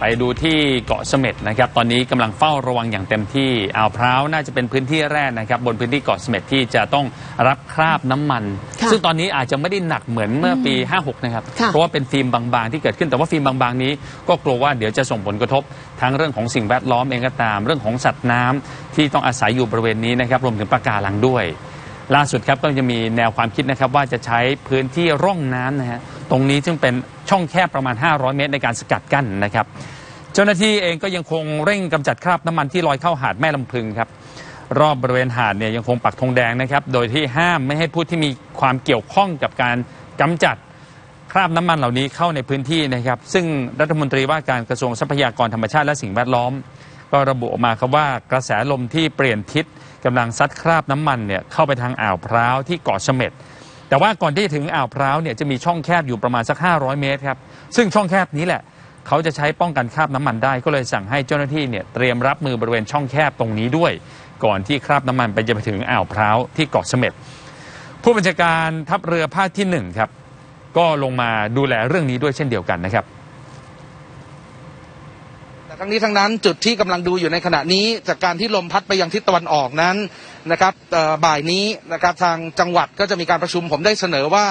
ไปดูที่เกาะเสม็ดนะครับ ตอนนี้กำลังเฝ้าระวังอย่างเต็มที่อ่าวพร้าวน่าจะเป็นพื้นที่แรกนะครับ บนพื้นที่เกาะเสม็ดที่จะต้องรับคราบน้ำมันค่ะซึ่งตอนนี้อาจจะไม่ได้หนักเหมือนเมื่อปี 56 นะครับค่ะเพราะว่าเป็นฟิล์มบางๆ ที่เกิดขึ้นแต่ว่าฟิล์มบางๆนี้ ก็กลัวว่าเดี๋ยวจะส่งผลกระทบทั้งเรื่องของสิ่งแวดล้อมเองก็ตาม เรื่องของสัตว์น้ำที่ต้องอาศัยอยู่บริเวณนี้นะครับรวมถึงปะการังด้วยล่าสุดครับก็จะมีแนวความคิดนะครับว่าจะใช้พื้นที่ร่องน้ำนะฮะตรงนี้ซึ่งเป็น ช่องแคบประมาณ 500 เมตรในการสกัดกั้นนะครับ เจ้าหน้าที่เองก็ยังคงเร่งกำจัดคราบน้ำมันที่ลอยเข้าหาดแม่ลำพึงครับรอบบริเวณหาดเนี่ยยังคงปักธงแดงนะครับ โดยที่ห้ามไม่ให้ผู้ที่มีความเกี่ยวข้องกับการกำจัดคราบน้ำมันเหล่านี้เข้าในพื้นที่นะครับ ซึ่งรัฐมนตรีว่าการกระทรวงทรัพยากรธรรมชาติและสิ่งแวดล้อม ก็ระบุออกมาครับว่ากระแสลมที่เปลี่ยนทิศกำลังซัดคราบน้ำมันเนี่ยเข้าไปทางอ่าวพร้าวที่เกาะเสม็ด แต่ว่าก่อนที่จะถึงอ่าวพร้าวเนี่ยจะมีช่องแคบอยู่ประมาณสัก 500 เมตรครับ ซึ่งช่องแคบนี้แหละ เขาจะใช้ป้องกันคราบน้ำมันได้ ก็เลยสั่งให้เจ้าหน้าที่เนี่ยเตรียมรับมือบริเวณช่องแคบตรงนี้ด้วย ก่อนที่คราบน้ำมันไปจะไปถึงอ่าวพร้าวที่เกาะเสม็ดผู้บัญชาการทัพเรือภาคที่หนึ่งครับก็ลงมาดูแลเรื่องนี้ด้วยเช่นเดียวกันนะครับ ทั้งนี้ทั้งนั้นจุดที่กำลังดูอยู่ในขณะนี้จากการที่ลมพัดไปยังทิศตะวันออกนั้นนะครับบ่ายนี้นะครับทางจังหวัดก็จะมีการประชุมผมได้เสนอว่า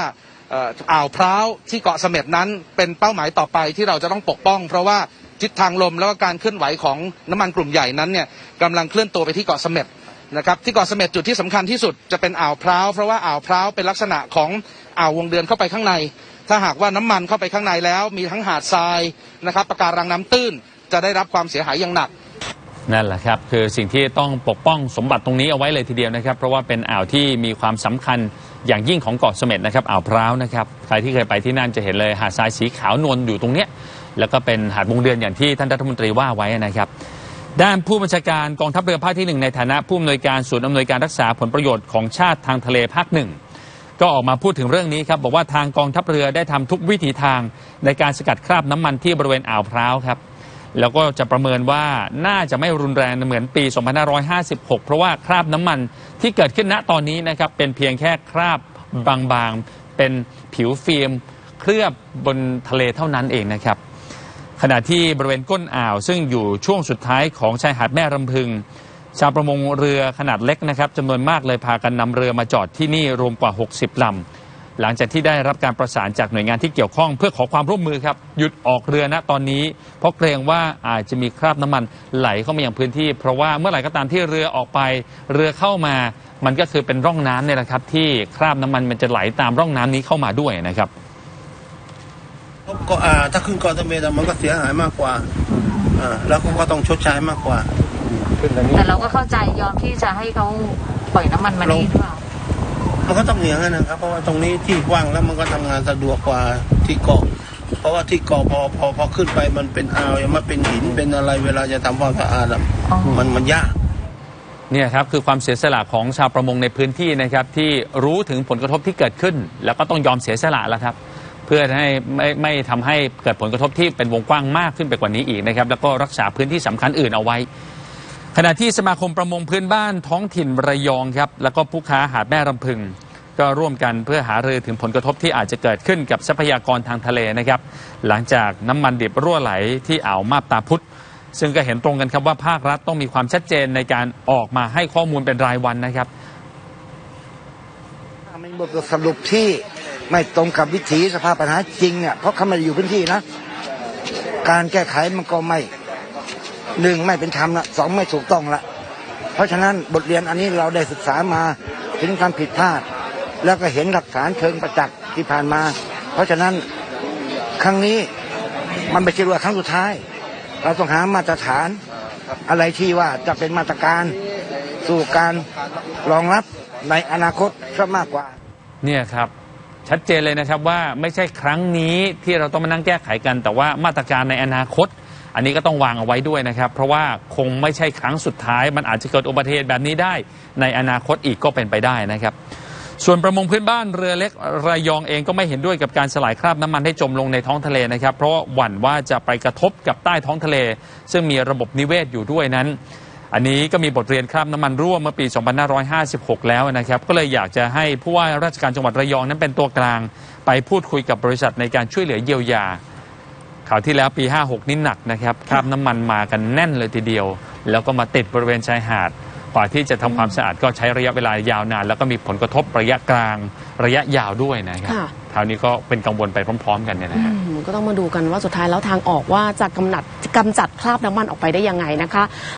อ่าวพร้าวที่เกาะเสม็ดนั้นเป็นเป้าหมายต่อไปที่เราจะต้องปกป้อง เพราะว่าทิศทางลมแล้วก็การเคลื่อนไหวของน้ำมันกลุ่มใหญ่นั้นเนี่ยกำลังเคลื่อนตัวไปที่เกาะเสม็ดนะครับที่เกาะเสม็ดจุดที่สำคัญที่สุดจะเป็นอ่าวพร้าวเพราะว่าอ่าวพร้าวเป็นลักษณะของอ่าววงเดือนเข้าไปข้างใน ถ้าหากว่าน้ำมันเข้าไปข้างในแล้ว มีทั้งหาดทรายนะครับปะการังน้ำตื้น จะได้รับความเสียหายอย่างหนัก นั่นแหละครับ คือสิ่งที่ต้องปกป้องสมบัติตรงนี้เอาไว้เลยทีเดียวนะครับ เพราะว่าเป็นอ่าวที่มีความสำคัญอย่างยิ่งของเกาะเสม็ดนะครับอ่าวพร้าวนะครับใครที่เคยไปที่นั่นจะเห็นเลยหาดทรายสีขาวนวลอยู่ตรงเนี้ยแล้วก็เป็นหาดวงเดือนอย่างที่ท่านรัฐมนตรีว่าไว้นะครับด้านผู้บัญชาการกองทัพเรือภาคที่หนึ่งในฐานะผู้อำนวยการศูนย์อำนวยการรักษาผลประโยชน์ของชาติทางทะเลภาคหนึ่งก็ออกมาพูดถึงเรื่องนี้ครับบอกว่าทางกองทัพเรือได้ทำทุกวิถีทางในการสกัดคราบน้ำมันที่บริเวณอ่าวพร้าวครับ แล้วก็จะประเมินว่าน่าจะไม่รุนแรงเหมือนปี 2556 เพราะว่าคราบน้ำมันที่เกิดขึ้นณตอนนี้นะครับเป็นเพียงแค่คราบบางๆ เป็นผิวฟิล์มเคลือบบนทะเลเท่านั้นเองนะครับขณะที่บริเวณก้นอ่าว ซึ่งอยู่ช่วงสุดท้ายของชายหาดแม่รำพึง ชาวประมงเรือขนาดเล็กนะครับจำนวนมากเลยพากันนำเรือมาจอดที่นี่รวมกว่า 60ลำ หลังจากที่ได้รับการประสานจากหน่วยงานที่เกี่ยวข้อง เพื่อขอความร่วมมือครับ หยุดออกเรือณตอนนี้ เพราะเกรงว่าอาจจะมีคราบน้ำมันไหลเข้ามาอย่างพื้นที่ เพราะว่าเมื่อไหร่ก็ตามที่เรือออกไป เรือเข้ามา มันก็คือเป็นร่องน้ำเนี่ยแหละครับ ที่คราบน้ำมันมันจะไหลตามร่องน้ำนี้เข้ามาด้วยนะครับก็อ่าถ้าขึ้นเกาะเสม็ดอะมันก็เสียหายมากกว่าอ่าแล้วเขาก็ต้องชดใช้มากกว่าแต่เราก็เข้าใจยอมที่จะให้เขาปล่อยน้ำมันมานี่หรือเปล่า มันก็ต้องอย่างนั้นนะครับ เพราะว่าตรงนี้ที่ว่างแล้วมันก็ทำงานสะดวกกว่าที่เกาะเพราะว่าที่เกาะพอพอพอขึ้นไปมันเป็นอ่าวยังมาเป็นหินเป็นอะไรเวลาจะทำความสะอาดอะอ๋อมันมันยากเนี่ยครับคือความเสียสละของชาวประมงในพื้นที่นะครับที่รู้ถึงผลกระทบที่เกิดขึ้น แล้วก็ต้องยอมเสียสละแล้วครับ เพื่อให้ไม่ไม่ทำให้เกิดผลกระทบที่เป็นวงกว้างมากขึ้นไปกว่านี้อีกนะครับ แล้วก็รักษาพื้นที่สำคัญอื่นเอาไว้ ขณะที่สมาคมประมงพื้นบ้านท้องถิ่นระยองครับแล้วก็ผู้ค้าหาดแม่รำพึง ก็ร่วมกันเพื่อหารือถึงผลกระทบที่อาจจะเกิดขึ้นกับทรัพยากรทางทะเลนะครับ หลังจากน้ำมันดิบรั่วไหลที่อ่าวมาบตาพุธซึ่งก็เห็นตรงกันครับว่าภาครัฐต้องมีความชัดเจนในการออกมาให้ข้อมูลเป็นรายวันนะครับมันบทสรุปที่ไม่ตรงกับวิถีสภาพปัญหาจริงเนี่ยเพราะเขาไม่ได้อยู่พื้นที่นะ การแก้ไขมันก็ไม่ หนึ่งไม่เป็นธรรมละสองไม่ถูกต้องละ เพราะฉะนั้นบทเรียนอันนี้เราได้ศึกษามาถึงความผิดพลาด แล้วก็เห็นหลักฐานเชิงประจักษ์ที่ผ่านมา เพราะฉะนั้นครั้งนี้มันไม่ใช่ว่าครั้งสุดท้าย เราต้องหามาตรฐานอะไรที่ว่าจะเป็นมาตรการสู่การรองรับในอนาคตซะมากกว่า เนี่ยครับชัดเจนเลยนะครับว่าไม่ใช่ครั้งนี้ที่เราต้องมานั่งแก้ไขกัน แต่ว่ามาตรการในอนาคต อันนี้ก็ต้องวางเอาไว้ด้วยนะครับ เพราะว่าคงไม่ใช่ครั้งสุดท้าย มันอาจจะเกิดอุบัติเหตุแบบนี้ได้ ในอนาคตอีกก็เป็นไปได้นะครับ ส่วนประมงพื้นบ้านเรือเล็กระยองเองก็ไม่เห็นด้วยกับการสลายคราบน้ำมันให้จมลงในท้องทะเลนะครับ เพราะหวั่นว่าจะไปกระทบกับใต้ท้องทะเล ซึ่งมีระบบนิเวศอยู่ด้วยนั้น อันนี้ก็มีบทเรียนคราบน้ำมันรั่วเมื่อปี 2556 แล้วนะครับ ก็เลยอยากจะให้ผู้ว่าราชการจังหวัดระยองนั้นเป็นตัวกลาง ไปพูดคุยกับบริษัทในการช่วยเหลือเยียวยา คราวที่แล้วปี 56 นี่หนักนะครับคราบน้ำมันมากันแน่นเลยทีเดียว แล้วก็มาติดบริเวณชายหาดกว่าที่จะทำความสะอาดก็ใช้ระยะเวลายาวนาน แล้วก็มีผลกระทบระยะกลางระยะยาวด้วยนะครับค่ะคราวนี้ก็เป็นกังวลไปพร้อม ๆ กันเนี่ยนะฮะอืมก็ต้องมาดูกันว่าสุดท้ายแล้วทางออกว่าจะกำจัดกำจัดคราบน้ำมันออกไปได้ยังไงนะคะ